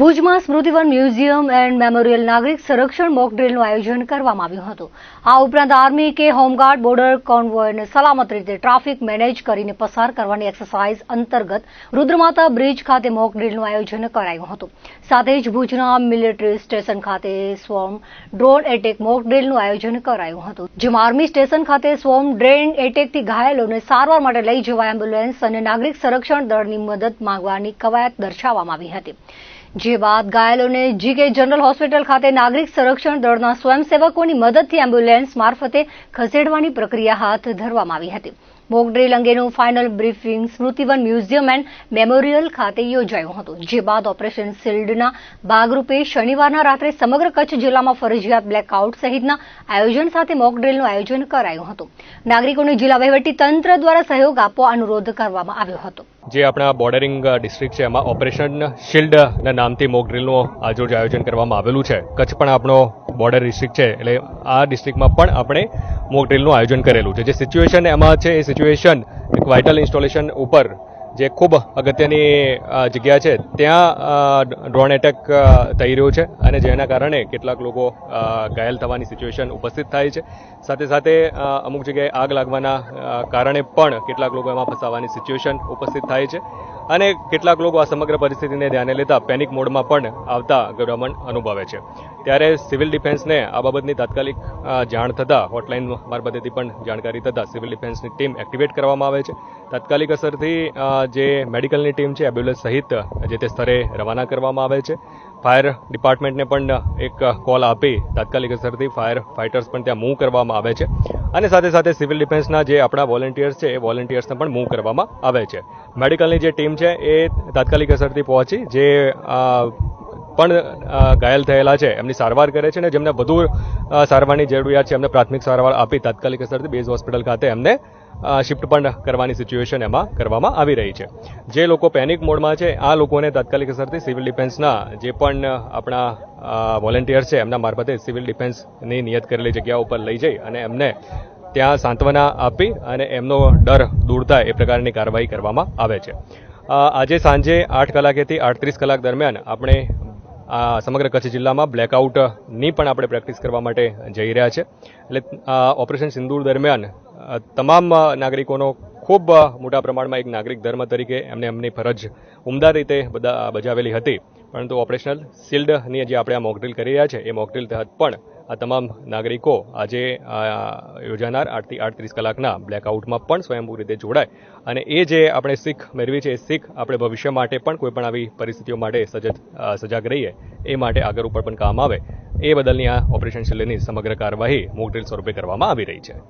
ભુજમાં Smritivan museum and memorial નાગરિક સંરક્ષણ મોક ડ્રીલનું આયોજન કરવામાં આવ્યું હતું. આ ઉપરાંત આર્મી કે હોમગાર્ડ, બોર્ડર, કોન્વોયને સલામત રીતે ટ્રાફિક મેનેજ કરીને પસાર કરવાની એક્સરસાઇઝ અંતર્ગત રુદ્રમાતા બ્રિજ ખાતે મોક ડ્રીલનું આયોજન કરાયું હતું. સાથે જ ભુજના મિલિટરી સ્ટેશન ખાતે સ્વોર્મ ડ્રોન એટેક મોક ડ્રીલનું આયોજન કરાયું હતું, જેમાં આર્મી સ્ટેશન ખાતે સ્વોર્મ ડ્રેન એટેકથી ઘાયલોને સારવાર માટે લઈ જવા એમ્બ્યુલન્સ અને નાગરિક સંરક્ષણ દળની મદદ માંગવાની કવાયત દર્શાવવામાં આવી હતી. જે બાદ ઘાયલોને જીકે જનરલ હોસ્પિટલ ખાતે નાગરિક સંરક્ષણ દળના સ્વયંસેવકોની મદદથી એમ્બ્યુલન્સ મારફતે ખસેડવાની પ્રક્રિયા હાથ ધરવામાં આવી હતી. મોક ડ્રીલ અંગેનું final briefing Smritivan museum and memorial ખાતે યોજાયું હતું, જે બાદ ઓપરેશન શિલ્ડના ભાગરૂપે શનિવારના રાત્રે સમગ્ર કચ્છ જિલ્લામાં ફરજિયાત બ્લેકઆઉટ સહિતના આયોજન સાથે મોકડ્રીલનું આયોજન કરાયું હતું. નાગરિકોને જિલ્લા વહીવટી તંત્ર દ્વારા સહયોગ આપવા અનુરોધ કરવામાં આવ્યો હતો. જે આપણા બોર્ડરિંગ ડિસ્ટ્રિક્ટ છે, એમાં ઓપરેશન શિલ્ડના નામથી મોકડ્રીલનું આજરોજ આયોજન કરવામાં આવેલું છે. કચ્છ પણ આપણો બોર્ડર ડિસ્ટ્રિક્ટ છે, એટલે આ ડિસ્ટ્રિક્ટમાં પણ આપણે મોક ડ્રિલનું આયોજન કરેલું છે. જે સિચ્યુએશન એમાં છે, એ સિચ્યુએશન એક વાઇટલ ઇન્સ્ટોલેશન ઉપર જે ખૂબ અગત્યની જગ્યા છે, ત્યાં ડ્રોન એટેક થઈ રહ્યો છે અને જેના કારણે કેટલાક લોકો ઘાયલ થવાની સિચ્યુએશન ઉપસ્થિત થાય છે. સાથે સાથે અમુક જગ્યાએ આગ લાગવાના કારણે પણ કેટલાક લોકો એમાં ફસાવાની સિચ્યુએશન ઉપસ્થિત થાય છે. અને કેટલાક લોકો આ સમગ્ર પરિસ્થિતિને ધ્યાને લેતા પેનિક મોડમાં પણ આવતા ગભરામણ અનુભવે છે. ત્યારે સિવિલ ડિફેન્સને આ બાબતની તાત્કાલિક જાણ થતાં હોટલાઇન મારફતેથી પણ જાણકારી થતાં સિવિલ ડિફેન્સની ટીમ એક્ટિવેટ કરવામાં આવે છે. તાત્કાલિક અસરથી જે મેડિકલની ટીમ છે, એમ્બ્યુલન્સ સહિત જે તે સ્તરે રવાના કરવામાં આવે છે. ફાયર ડિપાર્ટમેન્ટને પણ એક કોલ આપી તાત્કાલિક અસરથી ફાયર ફાઇટર્સ પણ ત્યાં મૂવ કરવામાં આવે છે. અને સાથે સાથે સિવિલ ડિફેન્સના જે આપણા વોલેન્ટિયર્સ છે, એ વોલેન્ટિયર્સને પણ મૂવ કરવામાં આવે છે. મેડિકલની જે ટીમ છે, એ તાત્કાલિક અસરથી પહોંચી, જે પણ ઘાયલ થયેલા છે, એમની સારવાર કરે છે અને જેમને વધુ સારવારની જરૂરિયાત છે, એમને પ્રાથમિક સારવાર આપી તાત્કાલિક અસરથી બેઝ હોસ્પિટલ ખાતે એમને શિફ્ટ પણ કરવાની સિચ્યુએશન એમાં કરવામાં આવી રહી છે. જે લોકો પેનિક મોડમાં છે, આ લોકોને તાત્કાલિક અસરથી સિવિલ ડિફેન્સના જે પણ આપણા વોલેન્ટિયર છે, એમના મારફતે સિવિલ ડિફેન્સની નિયત કરેલી જગ્યા ઉપર લઈ જઈ અને એમને ત્યાં સાંત્વના આપી અને એમનો ડર દૂર થાય એ પ્રકારની કાર્યવાહી કરવામાં આવે છે. આજે સાંજે આઠ કલાકેથી આડત્રીસ કલાક દરમિયાન આપણે આ સમગ્ર કચ્છ જિલ્લામાં બ્લેકઆઉટની પણ આપણે પ્રેક્ટિસ કરવા માટે જઈ રહ્યા છે. એટલે ઓપરેશન સિંદૂર દરમિયાન તમામ નાગરિકોનો ખૂબ મોટા પ્રમાણમાં એક નાગરિક ધર્મ તરીકે એમને એમની ફરજ ઉમદા રીતે બધા બજાવેલી હતી. પરંતુ ઓપરેશનલ શિલ્ડની જે આપણે આ મોકડ્રીલ કરી રહ્યા છે, એ મોકડ્રીલ તહત પણ આ તમામ નાગરિકો આજે યોજાનાર આઠથી આઠત્રીસ કલાકના બ્લેકઆઉટમાં પણ સ્વયંભૂ રીતે જોડાય. અને એ જે આપણે શીખ મેળવી છે, એ શીખ આપણે ભવિષ્ય માટે પણ કોઈપણ આવી પરિસ્થિતિઓ માટે સજજ સજાગ રહીએ, એ માટે આગળ ઉપર પણ કામ આવે. એ બદલની આ ઓપરેશન શિલ્ડની સમગ્ર કાર્યવાહી મોકડ્રીલ સ્વરૂપે કરવામાં આવી રહી છે.